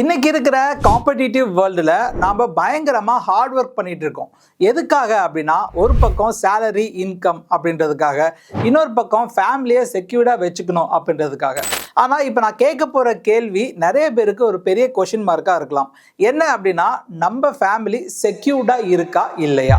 இன்னைக்கு இருக்கிற காம்படிட்டிவ் வேர்ல்டில் நாம் பயங்கரமாக ஹார்ட் ஒர்க் பண்ணிட்டு இருக்கோம். எதுக்காக அப்படின்னா ஒரு பக்கம் சேலரி இன்கம் அப்படின்றதுக்காக இன்னொரு பக்கம் ஃபேமிலியை செக்யூர்டாக வச்சுக்கணும் அப்படின்றதுக்காக. ஆனால் இப்போ நான் கேட்க போகிற கேள்வி நிறைய பேருக்கு ஒரு பெரிய கொஷின் மார்க்காக இருக்கலாம். என்ன அப்படின்னா நம்ம ஃபேமிலி செக்யூர்டாக இருக்கா இல்லையா?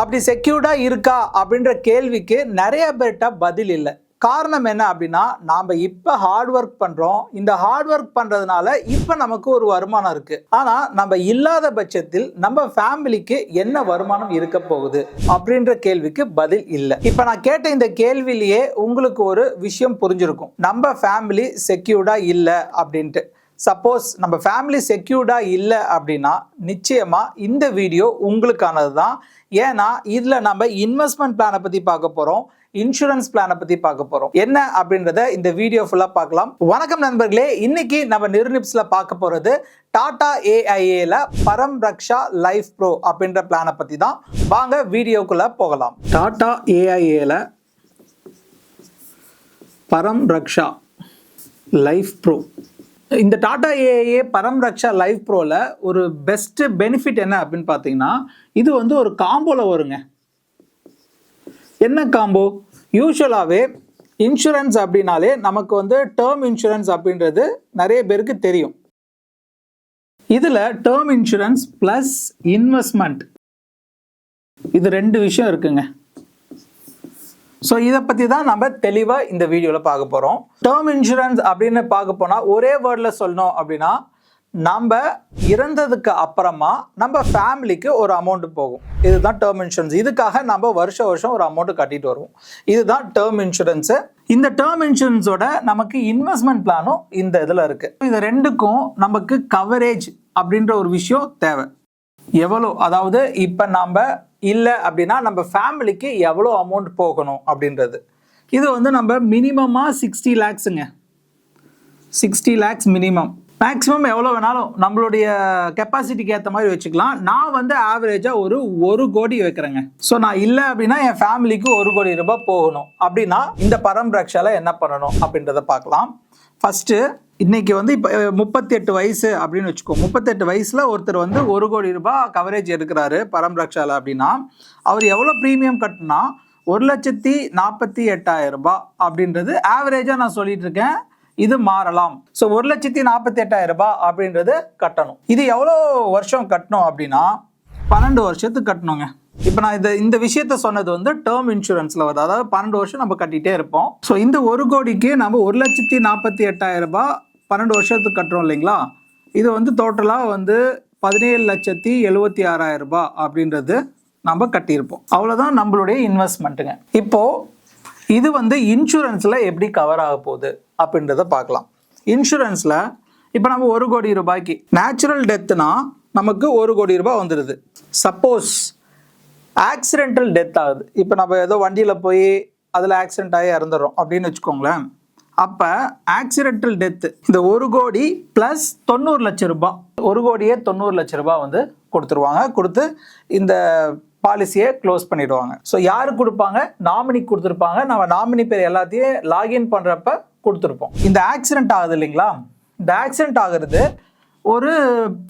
அப்படி செக்யூர்டாக இருக்கா அப்படின்ற கேள்விக்கு நிறைய பேர்கிட்ட பதில் இல்லை. காரணம் என்ன அப்படின்னா நாம் இப்போ ஹார்ட் ஒர்க் பண்ணுறோம் இந்த ஹார்ட் ஒர்க் பண்ணுறதுனால இப்போ நமக்கு ஒரு வருமானம் இருக்குது ஆனால் நம்ம இல்லாத பட்சத்தில் நம்ம ஃபேமிலிக்கு என்ன வருமானம் இருக்க போகுது அப்படின்ற கேள்விக்கு பதில் இல்லை. இப்போ நான் கேட்ட இந்த கேள்வியிலேயே உங்களுக்கு ஒரு விஷயம் புரிஞ்சிருக்கும். நம்ம ஃபேமிலி செக்யூர்டாக இல்லை அப்படின்ட்டு. சப்போஸ் நம்ம ஃபேமிலி செக்யூர்டாக இல்லை அப்படின்னா நிச்சயமாக இந்த வீடியோ உங்களுக்கானது தான் ஏன்னா இதில் நம்ம இன்வெஸ்ட்மெண்ட் பிளானை பற்றி பார்க்க போகிறோம் இன்சூரன்ஸ் பிளானை பற்றி பார்க்க போகிறோம் என்ன அப்படின்றத இந்த வீடியோ ஃபுல்லாக பார்க்கலாம். வணக்கம் நண்பர்களே இன்னைக்கு நம்ம நிர்னிப்ஸில் பார்க்க போகிறது டாடா ஏஐஏல பரம் ரக்ஷா லைஃப் ப்ரோ அப்படின்ற பிளானை பற்றி தான். வாங்க வீடியோக்குள்ளே போகலாம். டாடா ஏஐஏல பரம் ரக்ஷா லைஃப் ப்ரோ. இந்த டாடா ஏஏ பரம் ரக்ஷா லைஃப் ப்ரோவில் ஒரு பெஸ்ட்டு பெனிஃபிட் என்ன அப்படின்னு பார்த்தீங்கன்னா இது வந்து ஒரு காம்போல வருங்க. என்ன காம்போ? யூஸ்வலாகவே இன்சூரன்ஸ் அப்படின்னாலே நமக்கு வந்து டேர்ம் இன்சூரன்ஸ் அப்படின்றது நிறைய பேருக்கு தெரியும். இதில் டேர்ம் இன்சூரன்ஸ் ப்ளஸ் இன்வெஸ்ட்மெண்ட் இது ரெண்டு விஷயம் இருக்குங்க. ஸோ இதை பற்றி தான் நம்ம தெளிவாக இந்த வீடியோவில் பார்க்க போகிறோம் டேர்ம் இன்சூரன்ஸ் அப்படின்னு பார்க்க போனால் ஒரே வேர்டில் சொல்லணும் அப்படின்னா நம்ம இறந்ததுக்கு அப்புறமா நம்ம ஃபேமிலிக்கு ஒரு அமௌண்ட் போகும். இதுதான் டேர்ம் இன்சூரன்ஸ் இதுக்காக நம்ம வருஷம் வருஷம் ஒரு அமௌண்ட் கட்டிட்டு வருவோம். இதுதான் டேர்ம் இன்சூரன்ஸு இந்த டேர்ம் இன்சூரன்ஸோட நமக்கு இன்வெஸ்ட்மெண்ட் பிளானும் இந்த இதில் இருக்குது இது ரெண்டுக்கும் நமக்கு கவரேஜ் அப்படின்ற ஒரு விஷயம் தேவை. எவ்வளோ? அதாவது இப்போ நாம் இல்லை அப்படின்னா நம்ம ஃபேமிலிக்கு எவ்வளோ அமௌண்ட் போகணும் அப்படின்றது. இது வந்து நம்ம மினிமமாக சிக்ஸ்டி லேக்ஸுங்க சிக்ஸ்டி லேக்ஸ் மினிமம் மேக்ஸிமம் எவ்வளோ வேணாலும் நம்மளுடைய கெப்பாசிட்டிக்கு ஏற்ற மாதிரி வச்சுக்கலாம். நான் வந்து ஆவரேஜாக ஒரு ஒரு கோடி வைக்கிறேங்க. ஸோ நான் இல்லை அப்படின்னா என் ஃபேமிலிக்கு ஒரு கோடி ரூபாய் போகணும். அப்படின்னா இந்த பரம்பரக்ஷால என்ன பண்ணணும் அப்படின்றத பார்க்கலாம். ஃபஸ்ட்டு இன்னைக்கு வந்து இப்போ முப்பத்தி எட்டு வயசு அப்படின்னு வச்சுக்கோ. முப்பத்தெட்டு வயசில் ஒருத்தர் வந்து ஒரு கோடி ரூபாய் கவரேஜ் எடுக்கிறாரு பரம்பரக்ஷால அப்படின்னா அவர் எவ்வளோ ப்ரீமியம் கட்டினா ஒரு லட்சத்தி நாற்பத்தி எட்டாயிரம் ரூபாய் அப்படின்றது ஆவரேஜாக நான் சொல்லிட்டு இருக்கேன். இது மாறலாம். ஸோ ஒரு லட்சத்தி நாற்பத்தி எட்டாயிரம் ரூபாய் அப்படின்றது கட்டணும். இது எவ்வளோ வருஷம் கட்டணும் அப்படின்னா பன்னெண்டு வருஷத்துக்கு கட்டணுங்க. இப்போ நான் இந்த இந்த விஷயத்த சொன்னது வந்து டேர்ம் இன்சூரன்ஸில் வருது. அதாவது பன்னெண்டு வருஷம் நம்ம கட்டிகிட்டே இருப்போம். ஸோ இந்த ஒரு கோடிக்கு நம்ம ஒரு லட்சத்தி நாற்பத்தி எட்டாயிரம் ரூபாய் பன்னெண்டு வருஷத்துக்கு கட்டுறோம் இல்லைங்களா? இது வந்து டோட்டலாக வந்து பதினேழு லட்சத்தி எழுபத்தி ஆறாயிரம் ரூபாய் அப்படின்றது நம்ம கட்டியிருப்போம். அவ்வளோதான் நம்மளுடைய இன்வெஸ்ட்மெண்ட்டுங்க இப்போது இது வந்து இன்சூரன்ஸில் எப்படி கவர் ஆக போகுது அப்படின்றத பார்க்கலாம். இன்சூரன்ஸில் இப்போ நம்ம ஒரு கோடி ரூபாய்க்கு நேச்சுரல் டெத்துனா நமக்கு ஒரு கோடி ரூபாய் வந்துடுது சப்போஸ் ஆக்சிடென்டல் டெத் ஆகுது. இப்போ நம்ம ஏதோ வண்டியில் போய் அதில் ஆக்சிடென்ட் ஆகி இறந்துடுறோம் அப்படின்னு வச்சுக்கோங்களேன். அப்போ ஆக்சிடென்டல் டெத்து இந்த ஒரு கோடி ப்ளஸ் தொண்ணூறு லட்சம் ரூபாய். ஒரு கோடியே தொண்ணூறு லட்ச ரூபாய் வந்து கொடுத்துருவாங்க. கொடுத்து இந்த பாலிசியை க்ளோஸ் பண்ணிடுவாங்க. ஸோ யாருக்கு கொடுப்பாங்க? நாமினி கொடுத்துருப்பாங்க. நம்ம நாமினி பேர் எல்லாத்தையும் லாகின் பண்ணுறப்ப கொடுத்துருப்போம். இந்த ஆக்சிடென்ட் ஆகுது இல்லைங்களா? இந்த ஆக்சிடென்ட் ஆகுறது ஒரு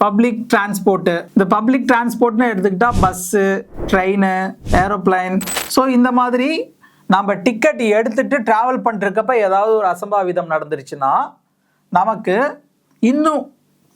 பப்ளிக் டிரான்ஸ்போர்ட்டு இந்த பப்ளிக் டிரான்ஸ்போர்ட்னு எடுத்துக்கிட்டா பஸ்ஸு ட்ரெயின் ஏரோப்ளைன் ஸோ இந்த மாதிரி நம்ம டிக்கெட் எடுத்துட்டு ட்ராவல் பண்ணுறக்கப்ப ஏதாவது ஒரு அசம்பாவிதம் நடந்துருச்சுன்னா நமக்கு இன்னும்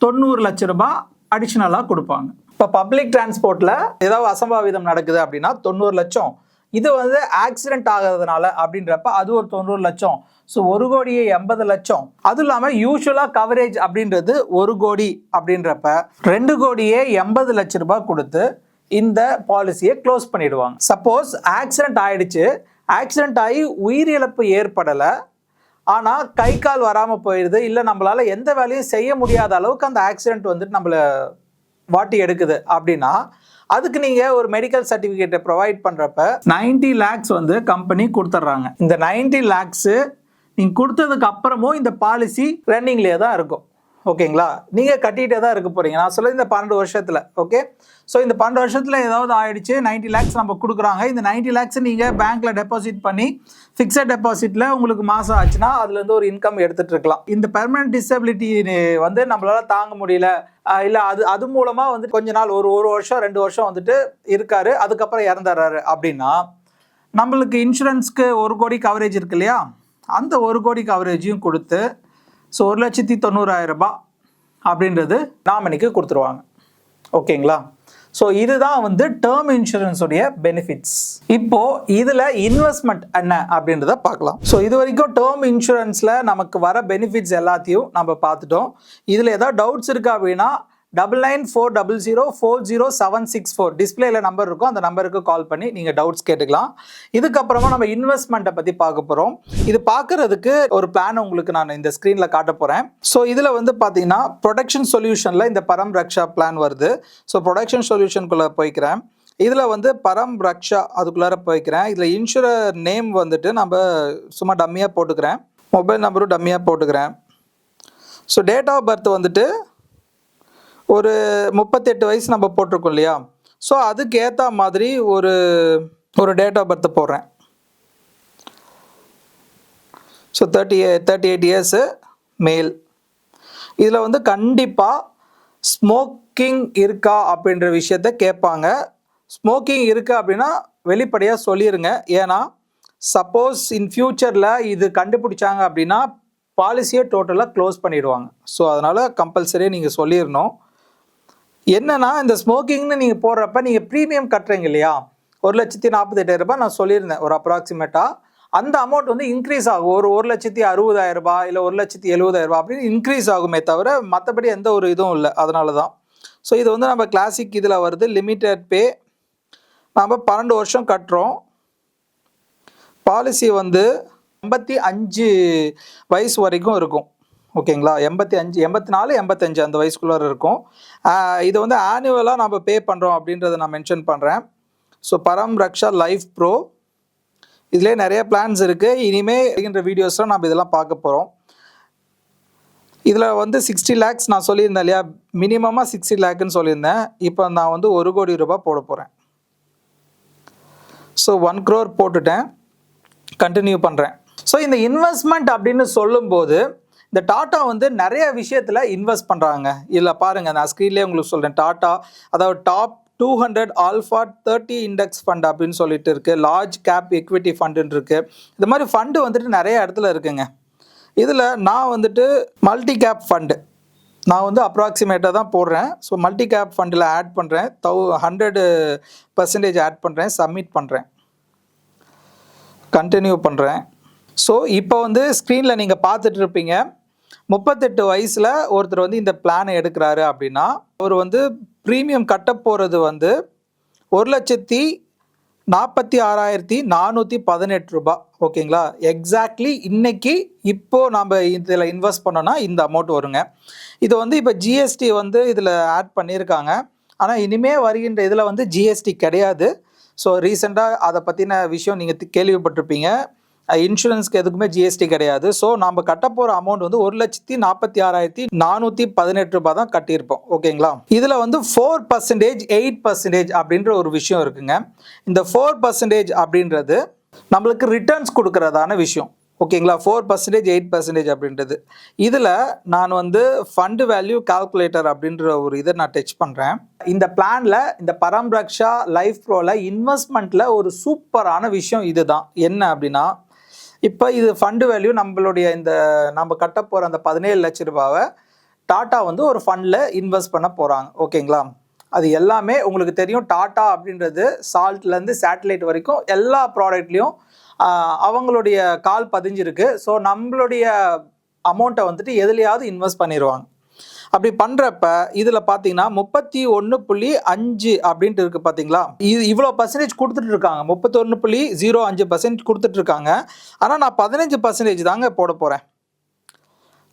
தொண்ணூறு லட்ச ரூபாய் அடிஷ்னலாக கொடுப்பாங்க. இப்போ பப்ளிக் டிரான்ஸ்போர்ட்டில் ஏதாவது அசம்பாவிதம் நடக்குது அப்படின்னா தொண்ணூறு லட்சம். இது வந்து ஆக்சிடென்ட் ஆகிறதுனால அப்படின்றப்ப அது ஒரு தொண்ணூறு லட்சம். ஸோ ஒரு கோடியே எண்பது லட்சம். அதுவும் இல்லாமல் யூஸ்வலாக கவரேஜ் அப்படின்றது ஒரு கோடி அப்படின்றப்ப ரெண்டு கோடியே எண்பது லட்ச ரூபாய் கொடுத்து இந்த பாலிசியை க்ளோஸ் பண்ணிடுவாங்க. சப்போஸ் ஆக்சிடென்ட் ஆயிடுச்சு. ஆக்சிடென்ட் ஆகி உயிரிழப்பு ஏற்படலை. ஆனால் கை கால் வராமல் போயிடுது. இல்லை நம்மளால் எந்த வேலையும் செய்ய முடியாத அளவுக்கு அந்த ஆக்சிடென்ட் வந்துட்டு நம்மளை வாட்டி எடுக்குது அப்படின்னா அதுக்கு நீங்கள் ஒரு மெடிக்கல் சர்டிஃபிகேட்டை ப்ரொவைட் பண்ணுறப்ப 90 லேக்ஸ் வந்து கம்பெனி கொடுத்துட்றாங்க இந்த 90 லேக்ஸு நீங்கள் கொடுத்ததுக்கு அப்புறமும் இந்த பாலிசி ரன்னிங்லேயே தான் இருக்கும். ஓகேங்களா? நீங்கள் கட்டிகிட்டே தான் இருக்க போகிறீங்க நான் சொல்ல இந்த பன்னெண்டு வருஷத்தில் ஓகே? ஸோ இந்த பன்னெண்டு வருஷத்தில் ஏதாவது ஆயிடுச்சு 90 லேக்ஸ் நம்ம கொடுக்குறாங்க. இந்த 90 லேக்ஸ் நீங்கள் பேங்க்கில் டெபாசிட் பண்ணி ஃபிக்ஸட் டெபாசிட்டில் உங்களுக்கு மாதம் ஆச்சுன்னா அதுலேருந்து ஒரு இன்கம் எடுத்துகிட்டு இருக்கலாம். இந்த பெர்மனன்ட் டிசபிலிட்டி வந்து நம்மளால் தாங்க முடியல. இல்லை அது அது மூலமாக வந்து கொஞ்ச நாள் ஒரு ஒரு வருஷம் ரெண்டு வருஷம் வந்துட்டு இருக்காரு அதுக்கப்புறம் இறந்துடுறாரு அப்படின்னா நம்மளுக்கு இன்சூரன்ஸ்க்கு ஒரு கோடி கவரேஜ் இருக்கு இல்லையா? அந்த ஒரு கோடி கவரேஜையும் கொடுத்து ஸோ ஒரு லட்சத்தி தொண்ணூறாயிரம் ரூபாய் அப்படின்றது நாமினிக்கு கொடுத்துருவாங்க. ஓகேங்களா? ஸோ இதுதான் வந்து டேர்ம் இன்சூரன்ஸுடைய பெனிஃபிட்ஸ் இப்போ இதில் இன்வெஸ்ட்மெண்ட் என்ன அப்படின்றத பார்க்கலாம். ஸோ இது வரைக்கும் டேர்ம் இன்சூரன்ஸில் நமக்கு வர பெனிஃபிட்ஸ் எல்லாத்தையும் நம்ம பார்த்துட்டோம். இதில் ஏதாவது டவுட்ஸ் இருக்கா அப்படின்னா double nine four double zero four zero seven six four டிஸ்பிளேல நம்பர் இருக்கும். அந்த நம்பருக்கு கால் பண்ணி நீங்கள் டவுட்ஸ் கேட்டுக்கலாம். இதுக்கப்புறமா நம்ம இன்வெஸ்ட்மெண்ட்டை பற்றி பார்க்க போகிறோம் இது பார்க்கறதுக்கு ஒரு பிளான் உங்களுக்கு நான் இந்த ஸ்க்ரீனில் காட்ட போகிறேன் ஸோ இதில் வந்து பார்த்தீங்கன்னா ப்ரொடக்ஷன் சொல்யூஷனில் இந்த பரம் ரக்ஷா பிளான் வருது. ஸோ ப்ரொடக்ஷன் சொல்யூஷனுக்குள்ளே போய்க்கிறேன். இதில் வந்து பரம் ரக்ஷா அதுக்குள்ளார போய்க்கிறேன். இதில் இன்சூரர் நேம் வந்துட்டு நம்ம சும்மா டம்மியாக போட்டுக்கிறேன். மொபைல் நம்பரும் டம்மியாக போட்டுக்கிறேன். ஸோ டேட் ஆஃப் பர்த் வந்துட்டு ஒரு முப்பத்தெட்டு வயசு நம்ம போட்டிருக்கோம் இல்லையா? ஸோ அதுக்கு ஏற்ற மாதிரி ஒரு ஒரு டேட் ஆஃப் பர்த் போடுறேன். So thirty thirty eight years மேல் இதில் வந்து கண்டிப்பாக ஸ்மோக்கிங் இருக்கா அப்படின்ற விஷயத்த கேட்பாங்க. ஸ்மோக்கிங் இருக்கு அப்படின்னா வெளிப்படையாக சொல்லிடுங்க ஏன்னா சப்போஸ் இன் ஃப்யூச்சரில் இது கண்டுபிடிச்சாங்க அப்படின்னா பாலிசியை டோட்டலாக க்ளோஸ் பண்ணிடுவாங்க. ஸோ அதனால் கம்பல்சரியாக நீங்கள் சொல்லிடணும். என்னன்னா இந்த ஸ்மோக்கிங்னு நீங்கள் போடுறப்ப நீங்கள் ப்ரீமியம் கட்டுறீங்க இல்லையா? ஒரு லட்சத்தி நாற்பத்தெட்டாயிரம் ரூபாய் நான் சொல்லியிருந்தேன் ஒரு அப்ராக்சிமேட்டாக அந்த அமௌண்ட் வந்து இன்க்ரீஸ் ஆகும். ஒரு ஒரு லட்சத்தி அறுபதாயிரம் ரூபாய் இல்லை ஒரு லட்சத்தி எழுபதாயிரம் ரூபாய் அப்படின்னு இன்க்ரீஸ் ஆகுமே தவிர மற்றபடி எந்த ஒரு இதுவும் இல்லை. அதனால தான் ஸோ இது வந்து நம்ம கிளாசிக் இதில் வருது லிமிட்டட் பே நம்ம பன்னெண்டு வருஷம் கட்டுறோம். பாலிசி வந்து ஐம்பத்தி அஞ்சு வயசு வரைக்கும் இருக்கும். ஓகேங்களா? எண்பத்தி அஞ்சு எண்பத்தி நாலு எண்பத்தஞ்சு அந்த வயசுக்குள்ளே இருக்கும். இது வந்து ஆனுவலாக நம்ம பே பண்ணுறோம் அப்படின்றத நான் மென்ஷன் பண்ணுறேன் ஸோ பரம் ரக்ஷா லைஃப் ப்ரோ. இதிலே நிறைய பிளான்ஸ் இருக்குது இனிமே இருக்கின்ற வீடியோஸில் நம்ம இதெல்லாம் பார்க்க போகிறோம் இதில் வந்து சிக்ஸ்டி லேக்ஸ் நான் சொல்லியிருந்தேன் இல்லையா? மினிமமாக சிக்ஸ்டி லேக்குன்னு சொல்லியிருந்தேன். இப்போ நான் வந்து ஒரு கோடி ரூபாய் போட போகிறேன் ஸோ ஒன் க்ரோர் போட்டுட்டேன். கண்டினியூ பண்ணுறேன் ஸோ இந்த இன்வெஸ்ட்மெண்ட் அப்படின்னு சொல்லும்போது இந்த டாட்டா வந்து நிறைய விஷயத்தில் இன்வெஸ்ட் பண்ணுறாங்க இல்லை பாருங்கள் நான் ஸ்க்ரீன்லேயே உங்களுக்கு சொல்கிறேன் டாட்டா அதாவது top two hundred alpha thirty index fund அப்படின்னு சொல்லிட்டு இருக்கு. லார்ஜ் கேப் எக்விட்டி ஃபண்டுன்னு இருக்கு. இந்த மாதிரி ஃபண்டு வந்துட்டு நிறைய இடத்துல இருக்குங்க. இதில் நான் வந்துட்டு மல்டி கேப் ஃபண்டு நான் வந்து அப்ராக்சிமேட்டாக தான் போடுறேன். ஸோ மல்டி கேப் ஃபண்டில் ஆட் பண்ணுறேன் தௌ ஹண்ட்ரடு பர்சன்டேஜ் ஆட் பண்ணுறேன் சப்மிட் பண்ணுறேன் கண்டினியூ பண்ணுறேன் ஸோ இப்போ வந்து ஸ்க்ரீனில் நீங்கள் பார்த்துட்டு இருப்பீங்க. முப்பத்தெட்டு வயசில் ஒருத்தர் வந்து இந்த பிளானை எடுக்கிறாரு அப்படின்னா அவர் வந்து ப்ரீமியம் கட்ட போகிறது வந்து ஒரு லட்சத்தி நாற்பத்தி ஆறாயிரத்தி நானூற்றி பதினெட்டு ரூபாய் ஓகேங்களா எக்ஸாக்ட்லி இன்னைக்கு இப்போ நம்ம இதில் இன்வெஸ்ட் பண்ணோன்னா இந்த அமௌண்ட் வருங்க. இது வந்து இப்போ ஜிஎஸ்டி வந்து இதில் ஆட் பண்ணியிருக்காங்க. ஆனால் இனிமே வருகின்ற இதில் வந்து ஜிஎஸ்டி கிடையாது. ஸோ ரீசெண்டாக அதை பற்றின விஷயம் நீங்கள் கேள்விப்பட்டிருப்பீங்க. இன்சூரன்ஸ்க்கு எதுக்குமே ஜிஎஸ்டி கிடையாது. ஸோ நம்ம கட்ட போகிற அமௌண்ட் வந்து ஒரு லட்சத்தி நாற்பத்தி ஆறாயிரத்தி நானூற்றி பதினெட்டு ரூபாய் தான் கட்டியிருப்போம். ஓகேங்களா இதில் வந்து ஃபோர் பர்சன்டேஜ் எயிட் பர்சன்டேஜ் அப்படின்ற ஒரு விஷயம் இருக்குங்க. இந்த ஃபோர் பர்சன்டேஜ் அப்படின்றது நம்மளுக்கு ரிட்டர்ன்ஸ் கொடுக்கறதான விஷயம். ஓகேங்களா ஃபோர் பர்சன்டேஜ் எயிட் பர்சன்டேஜ் அப்படின்றது. இதில் நான் வந்து ஃபண்டு வேல்யூ கால்குலேட்டர் அப்படின்ற ஒரு இதை நான் டச் பண்ணுறேன் இந்த பிளானில் இந்த பரம்ரக்ஷா லைஃப் ப்ரோவில் இன்வெஸ்ட்மெண்ட்டில் ஒரு சூப்பரான விஷயம் இதுதான். என்ன அப்படின்னா இப்போ இது ஃபண்டு வேல்யூ நம்மளுடைய இந்த நம்ம கட்ட போகிற அந்த பதினேழு லட்ச ரூபாவை டாட்டா வந்து ஒரு ஃபண்டில் இன்வெஸ்ட் பண்ண போகிறாங்க ஓகேங்களா அது எல்லாமே உங்களுக்கு தெரியும். டாட்டா அப்படின்றது சால்ட்லேருந்து சேட்டலைட் வரைக்கும் எல்லா ப்ராடக்ட்லேயும் அவங்களுடைய கால் பதிஞ்சிருக்கு. ஸோ நம்மளுடைய அமௌண்ட்டை வந்துட்டு எதுலையாவது இன்வெஸ்ட் பண்ணிடுவாங்க அப்படி பண்ணுறப்ப இதில் பார்த்தீங்கன்னா முப்பத்தி ஒன்று புள்ளி அஞ்சு அப்படின்ட்டு இருக்குது பார்த்தீங்களா இது இவ்வளோ பர்சன்டேஜ் கொடுத்துட்டு இருக்காங்க. முப்பத்தொன்று புள்ளி ஜீரோ அஞ்சு பர்சன்டேஜ் கொடுத்துட்டு இருக்காங்க. ஆனால் நான் பதினஞ்சு பர்சன்டேஜ் தாங்க போட போகிறேன்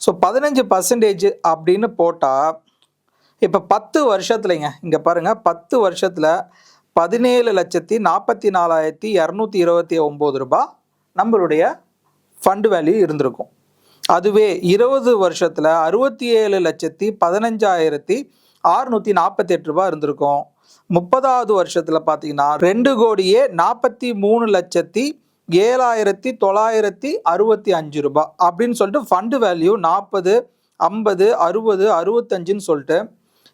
ஸோ பதினஞ்சு பர்சன்டேஜ் அப்படின்னு போட்டால் இப்போ பத்து வருஷத்துலைங்க இங்கே பாருங்கள் பத்து வருஷத்தில் பதினேழு லட்சத்தி நாற்பத்தி நாலாயிரத்தி இரநூத்தி இருபத்தி ஒம்பது ரூபாய் நம்மளுடைய ஃபண்டு வேல்யூ இருந்திருக்கும். அதுவே இருபது வருஷத்தில் அறுபத்தி ஏழு லட்சத்தி பதினஞ்சாயிரத்தி அறுநூற்றி நாற்பத்தி எட்டு ரூபாய் இருந்திருக்கும். முப்பதாவது வருஷத்தில் பார்த்தீங்கன்னா ரெண்டு கோடியே நாற்பத்தி மூணு லட்சத்தி ஏழாயிரத்தி தொள்ளாயிரத்தி அறுபத்தி அஞ்சு ரூபாய் அப்படின்னு சொல்லிட்டு ஃபண்டு வேல்யூ நாற்பது ஐம்பது அறுபது அறுபத்தஞ்சுன்னு சொல்லிட்டு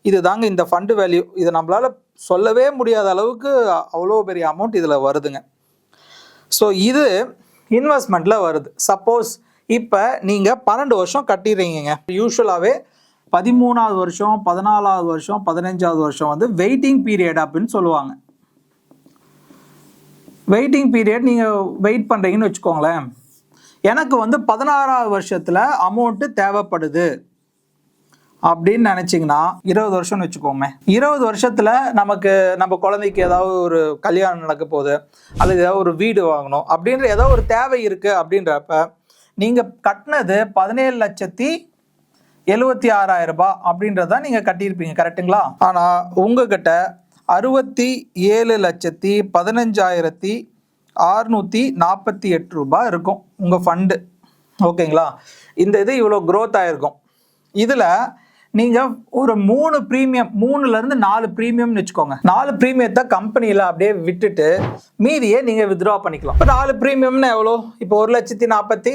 இது தாங்க இந்த ஃபண்டு வேல்யூ இதை நம்மளால் சொல்லவே முடியாத அளவுக்கு அவ்வளோ பெரிய அமௌண்ட் இதில் வருதுங்க. ஸோ இது இன்வெஸ்ட்மெண்ட்டில் வருது. சப்போஸ் இப்போ நீங்கள் பன்னெண்டு வருஷம் கட்டிடுறீங்க யூஸ்வலாகவே பதிமூணாவது வருஷம் பதினாலாவது வருஷம் பதினஞ்சாவது வருஷம் வந்து வெயிட்டிங் பீரியட் அப்படின்னு சொல்லுவாங்க. வெயிட்டிங் பீரியட் நீங்கள் வெயிட் பண்ணுறீங்கன்னு வச்சுக்கோங்களேன். எனக்கு வந்து பதினாறாவது வருஷத்தில் அமௌண்ட்டு தேவைப்படுது அப்படின்னு நினச்சிங்கன்னா இருபது வருஷம்னு வச்சுக்கோமே. இருபது வருஷத்தில் நமக்கு நம்ம குழந்தைக்கு ஏதாவது ஒரு கல்யாணம் நடக்க போகுது அல்லது ஏதாவது ஒரு வீடு வாங்கணும் அப்படின்ற ஏதோ ஒரு தேவை இருக்குது அப்படின்றப்ப நீங்கள் கட்டினது பதினேழு லட்சத்தி எழுபத்தி ஆறாயிரம் ரூபாய் அப்படின்றத நீங்கள் கட்டியிருப்பீங்க கரெக்டுங்களா ஆனால் உங்ககிட்ட அறுபத்தி ஏழு லட்சத்தி பதினஞ்சாயிரத்தி ஆறுநூற்றி நாற்பத்தி எட்டு ரூபாய் இருக்கும் உங்கள் ஃபண்டு ஓகேங்களா? இந்த இது இவ்வளோ க்ரோத் ஆகிருக்கும் இதில் நீங்கள் ஒரு மூணு ப்ரீமியம் மூணுலேருந்து நாலு ப்ரீமியம்னு வச்சுக்கோங்க. நாலு ப்ரீமியத்தை கம்பெனியில் அப்படியே விட்டுட்டு மீதியை நீங்கள் வித்ட்ரா பண்ணிக்கலாம். இப்போ நாலு ப்ரீமியம்னு எவ்வளோ? இப்போ ஒரு லட்சத்தி நாற்பத்தி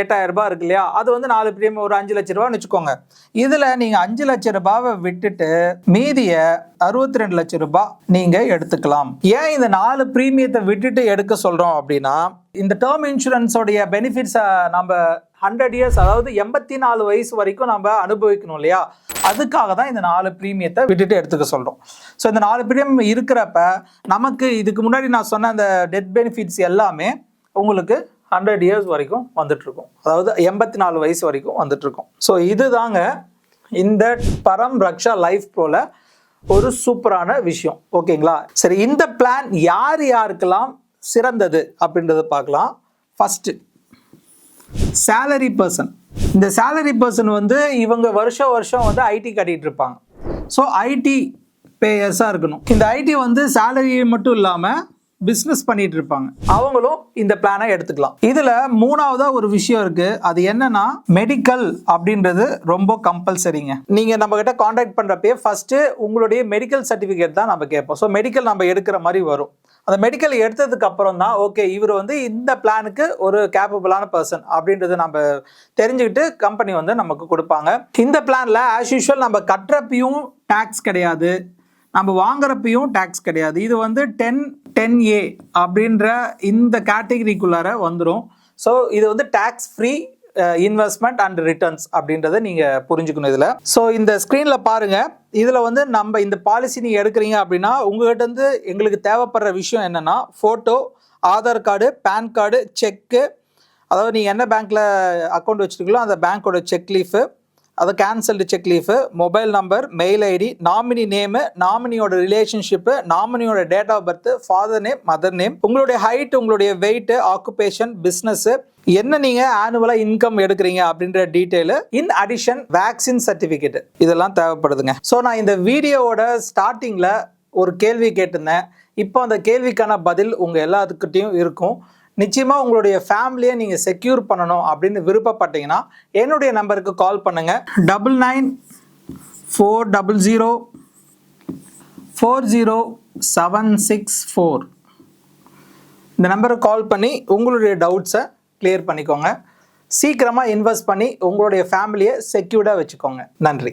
எட்டாயிரம் ரூபாய் இருக்கு இல்லையா? அது வந்து நாலு ப்ரீமியம் ஒரு அஞ்சு லட்ச ரூபான்னு வச்சுக்கோங்க. இதில் நீங்கள் அஞ்சு லட்ச ரூபாவை விட்டுட்டு மீதியை அறுபத்தி ரெண்டு லட்ச ரூபாய் நீங்கள் எடுத்துக்கலாம். ஏன் இந்த நாலு ப்ரீமியத்தை விட்டுட்டு எடுக்க சொல்கிறோம் அப்படின்னா இந்த டேர்ம் இன்சூரன்ஸோடைய பெனிஃபிட்ஸை நம்ம ஹண்ட்ரட் இயர்ஸ் அதாவது எண்பத்தி நாலு வயசு வரைக்கும் நம்ம அனுபவிக்கணும் இல்லையா? அதுக்காக தான் இந்த நாலு ப்ரீமியத்தை விட்டுட்டு எடுத்துக்க சொல்கிறோம் ஸோ இந்த நாலு ப்ரீமியம் இருக்கிறப்ப நமக்கு இதுக்கு முன்னாடி நான் சொன்ன அந்த டெத் பெனிஃபிட்ஸ் எல்லாமே உங்களுக்கு ஹண்ட்ரட் இயர்ஸ் வரைக்கும் வந்துட்டுருக்கும். அதாவது எண்பத்தி நாலு வயசு வரைக்கும் வந்துட்டு ஸோ ஸோ இதுதாங்க இந்த பரம் ரக்ஷா லைஃப் ப்ரோல ஒரு சூப்பரான விஷயம். ஓகேங்களா சரி இந்த பிளான் யார் யாருக்கெல்லாம் சிறந்தது அப்படின்றத பார்க்கலாம். ஃபஸ்ட்டு சேலரி பர்சன் இந்த சேலரி பர்சன் வந்து இவங்க வருஷம் வருஷம் வந்து ஐடி கட்டிகிட்டு இருப்பாங்க. ஸோ ஐடி பேயர்ஸாக இருக்கணும். இந்த ஐடி வந்து சேலரி மட்டும் இல்லாமல் பிஸ்னஸ் பண்ணிட்டு இருப்பாங்க அவங்களும் இந்த பிளானை எடுத்துக்கலாம். இதுல மூணாவதா ஒரு விஷயம் இருக்கு. அது என்னன்னா மெடிக்கல் அப்படின்றது ரொம்ப கம்பல்சரிங்க நீங்க நம்ம கிட்ட காண்டாக்ட் பண்றப்பே ஃபர்ஸ்ட் உங்களுடைய மெடிக்கல் சர்டிபிகேட் தான் நம்ம கேட்போம். ஸோ மெடிக்கல் நம்ம எடுக்கிற மாதிரி வரும். அந்த மெடிக்கல் எடுத்ததுக்கு அப்புறம் தான் ஓகே இவர் வந்து இந்த பிளானுக்கு ஒரு கேப்பபிளான பர்சன் அப்படின்றது நம்ம தெரிஞ்சுக்கிட்டு கம்பெனி வந்து நமக்கு கொடுப்பாங்க. இந்த பிளான்ல ஆஸ் யூஷுவல் நம்ம கட்டுறப்பையும் டேக்ஸ் கிடையாது. நம்ம வாங்குறப்பையும் டேக்ஸ் கிடையாது. இது வந்து டென் டென் ஏ அப்படின்ற இந்த கேட்டகரிக்குள்ளார வந்துடும் ஸோ இது வந்து tax free investment and returns அப்படின்றத நீங்கள் புரிஞ்சுக்கணும் இதில். ஸோ இந்த ஸ்க்ரீனில் பாருங்கள் இதில் வந்து நம்ம இந்த பாலிசி நீங்கள் எடுக்கிறீங்க அப்படின்னா உங்கள்கிட்டருந்து எங்களுக்கு தேவைப்படுற விஷயம் என்னென்னா photo Aadhaar card PAN card cheque அதாவது நீங்கள் என்ன பேங்க்கில் அக்கௌண்ட் வச்சுருக்கீங்களோ அந்த பேங்க்கோட செக் லீஃபு அது cancelled cheque leaf mobile number mail ID nominee name நாமினியோட relationship நாமினியோட date of birth father name mother name உங்களுடைய ஹைட் உங்களுடைய வெயிட்டு ஆக்குபேஷன் பிஸ்னஸ்ஸு என்ன நீங்கள் ஆனுவலாக இன்கம் எடுக்கிறீங்க அப்படின்ற detail in addition vaccine certificate இதெல்லாம் தேவைப்படுதுங்க. ஸோ நான் இந்த வீடியோவோட ஸ்டார்டிங்ல ஒரு கேள்வி கேட்டிருந்தேன். இப்போ அந்த கேள்விக்கான பதில் உங்கள் எல்லாத்துக்கிட்டையும் இருக்கும். நிச்சயமாக உங்களுடைய ஃபேமிலியை நீங்கள் செக்யூர் பண்ணணும் அப்படின்னு விருப்பப்பட்டீங்கன்னா என்னுடைய நம்பருக்கு கால் பண்ணுங்கள் double nine four double zero four zero seven six four இந்த நம்பருக்கு கால் பண்ணி உங்களுடைய டவுட்ஸை கிளியர் பண்ணிக்கோங்க. சீக்கிரமாக இன்வெஸ்ட் பண்ணி உங்களுடைய ஃபேமிலியை செக்யூர்டாக வச்சுக்கோங்க. நன்றி.